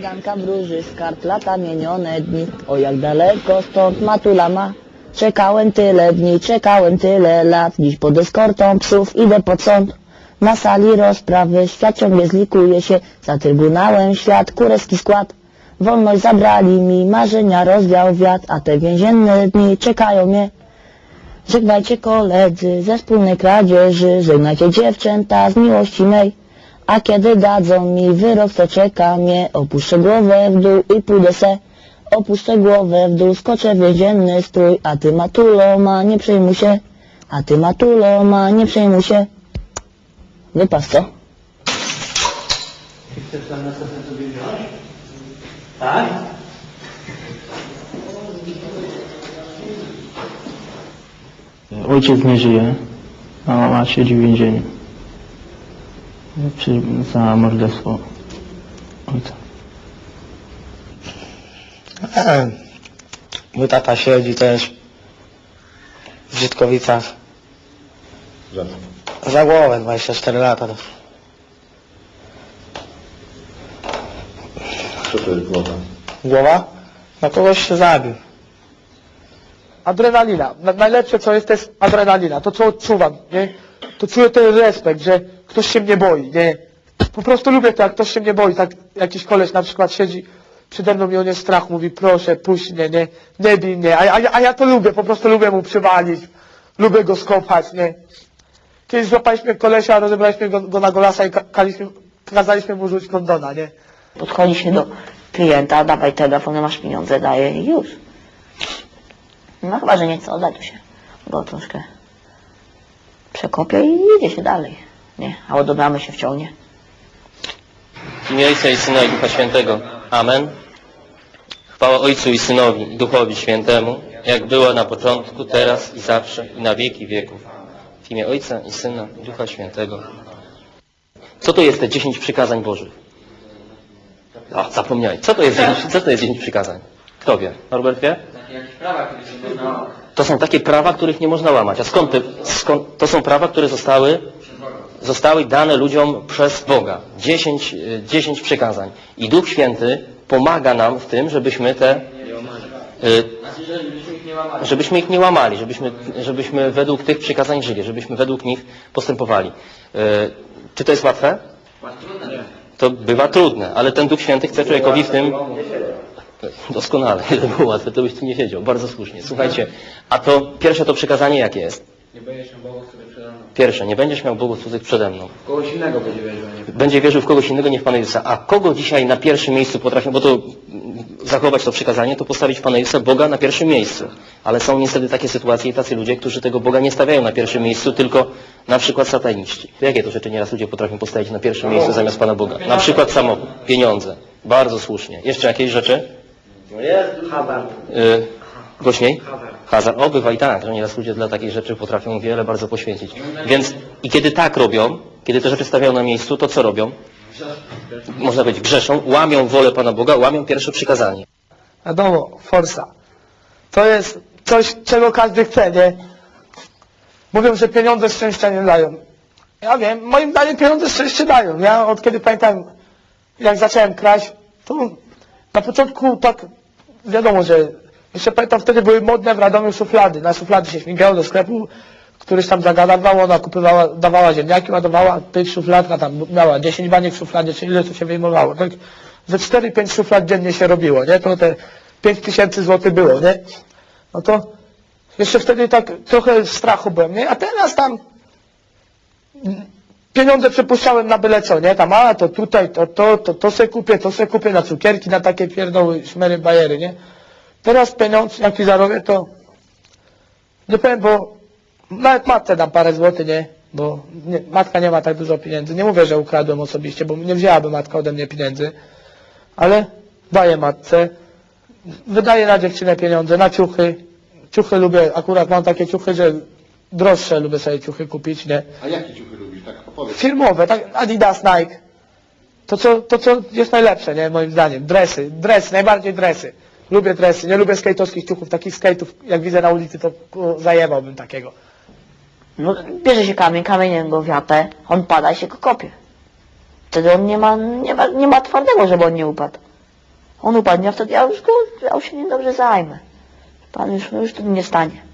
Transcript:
Cyganka wróży z kart lata mienione dni. O jak daleko stąd matula ma. Czekałem tyle dni, czekałem tyle lat. Dziś pod eskortą psów idę pod sąd. Na sali rozprawy świat ciągle zlikuje się. Za trybunałem świat, kurewski skład. Wolność zabrali mi, marzenia rozwiał wiatr, a te więzienne dni czekają mnie. Żegnajcie koledzy ze wspólnej kradzieży, żegnajcie dziewczęta z miłości mej. A kiedy dadzą mi wyrok, to czeka mnie, opuszczę głowę w dół i pójdę se. Opuszczę głowę w dół, skoczę w więzienny strój, a ty matulo ma, nie przejmuj się. A ty matulo ma, nie przejmuj się. Wypas co? Chcesz tam następne sobie wziąć? Tak? Ojciec nie żyje, a mama siedzi w więzieniu. Przy, za morderstwo ojca. E, Mój tata siedzi też w Żytkowicach. Za głowę 24 lata. Co to jest głowa? Głowa? Na kogoś się zabił. adrenalina. Na, najlepsze co jest, to jest adrenalina. To co odczuwam, nie? To czuję ten respekt, że ktoś się mnie boi, nie? Po prostu lubię to, jak ktoś się mnie boi. Tak jakiś koleś na przykład siedzi przede mną i on jest strach, mówi proszę, puść mnie, nie? Nie bij mnie. A, a, a ja to lubię, po prostu lubię mu przywalić. Lubię go skopać, nie? Kiedyś złapaliśmy kolesia, rozebraliśmy go, go na golasa i ka kaliśmy, kazaliśmy mu rzucić kondona, nie? Podchodzi się do klienta, dawaj telefon, masz pieniądze, daję i już. No chyba, że nie chce oddać, się go troszkę przekopie i idzie się dalej. Nie, a odebramy się w ciągnie. W imię Ojca i Syna i Ducha Świętego. Amen. Chwała Ojcu i Synowi i Duchowi Świętemu, jak była na początku, teraz i zawsze i na wieki wieków. W imię Ojca i Syna i Ducha Świętego. Co to jest te 10 przykazań Bożych? A, zapomniałem. Co to jest 10, co to jest 10 przykazań? Kto wie? Norbert wie? To są takie prawa, których nie można łamać. A skąd, te, skąd to są prawa, które zostały zostały dane ludziom przez Boga. 10, y, 10 przykazań. I Duch Święty pomaga nam w tym, żebyśmy te y, żebyśmy ich nie łamali, żebyśmy, żebyśmy według tych przykazań żyli, żebyśmy według nich postępowali. Y, Czy to jest łatwe? To bywa trudne, ale ten Duch Święty chce człowiekowi w tym doskonale, gdyby było łatwe, to byś tu nie siedział. Bardzo słusznie. Słuchajcie, a to pierwsze to przykazanie jakie jest? Pierwsze, nie będziesz miał bogów cudzych przede mną. Kogoś innego będzie wierzył, a nie Będzie wierzył w kogoś innego, nie w Pana Jezusa. A kogo dzisiaj na pierwszym miejscu potrafią, bo to zachować to przykazanie, to postawić Pana Jezusa, Boga na pierwszym miejscu. Ale są niestety takie sytuacje i tacy ludzie, którzy tego Boga nie stawiają na pierwszym miejscu, tylko na przykład sataniści. To jakie to rzeczy nieraz ludzie potrafią postawić na pierwszym miejscu zamiast Pana Boga? Na przykład samochód, pieniądze. Bardzo słusznie. Jeszcze jakieś rzeczy? Y, głośniej? Hazard. O, i tak, że nieraz ludzie dla takich rzeczy potrafią wiele bardzo poświęcić. Więc i kiedy tak robią, kiedy te rzeczy stawiają na miejscu, to co robią? Można powiedzieć, grzeszą, łamią wolę Pana Boga, łamią pierwsze przykazanie. Wiadomo, forsa. To jest coś, czego każdy chce, nie? Mówią, że pieniądze szczęścia nie dają. Ja wiem, moim zdaniem pieniądze szczęście dają. Ja od kiedy pamiętam, jak zacząłem kraść, to na początku tak, wiadomo, że jeszcze pamiętam, wtedy były modne w Radomiu szuflady. Na szuflady się śmigało do sklepu, któryś tam zagadawał, ona kupowała, dawała ziemniaki, ładowała, pyk, szufladka tam miała 10 baniek w szufladzie, czy ile to się wyjmowało. Tak ze 4-5 szuflad dziennie się robiło, nie? To te 5 tysięcy złotych było, nie? No to jeszcze wtedy tak trochę strachu byłem, nie? A teraz tam pieniądze przepuszczałem na byle co, nie? Tam, a to tutaj, to, to, to, to se kupię, to se kupię na cukierki, na takie pierdoły, szmery, bajery, nie? Teraz pieniądz, jaki zarobię, to nie powiem, bo nawet matce dam parę złotych, nie? Bo nie, matka nie ma tak dużo pieniędzy. Nie mówię, że ukradłem osobiście, bo nie wzięłaby matka ode mnie pieniędzy, ale daję matce. Wydaję na dziewczynę pieniądze, na ciuchy. Ciuchy lubię, akurat mam takie ciuchy, że droższe lubię sobie ciuchy kupić, nie? A jakie ciuchy lubisz? Tak opowiedz. Firmowe, tak Adidas, Nike. To co, to co jest najlepsze, nie? Moim zdaniem. Dresy, dresy, najbardziej dresy. Lubię dresy, nie lubię skate'owskich ciuchów, takich skate'ów, jak widzę na ulicy, to zajebałbym takiego. No, bierze się kamień, kamieniem go wiatę, on pada i się go kopie. Wtedy on nie ma, nie ma, nie ma twardego, żeby on nie upadł. On upadnie, a wtedy ja już go, ja już się nim dobrze zajmę. Pan już, już tu nie stanie.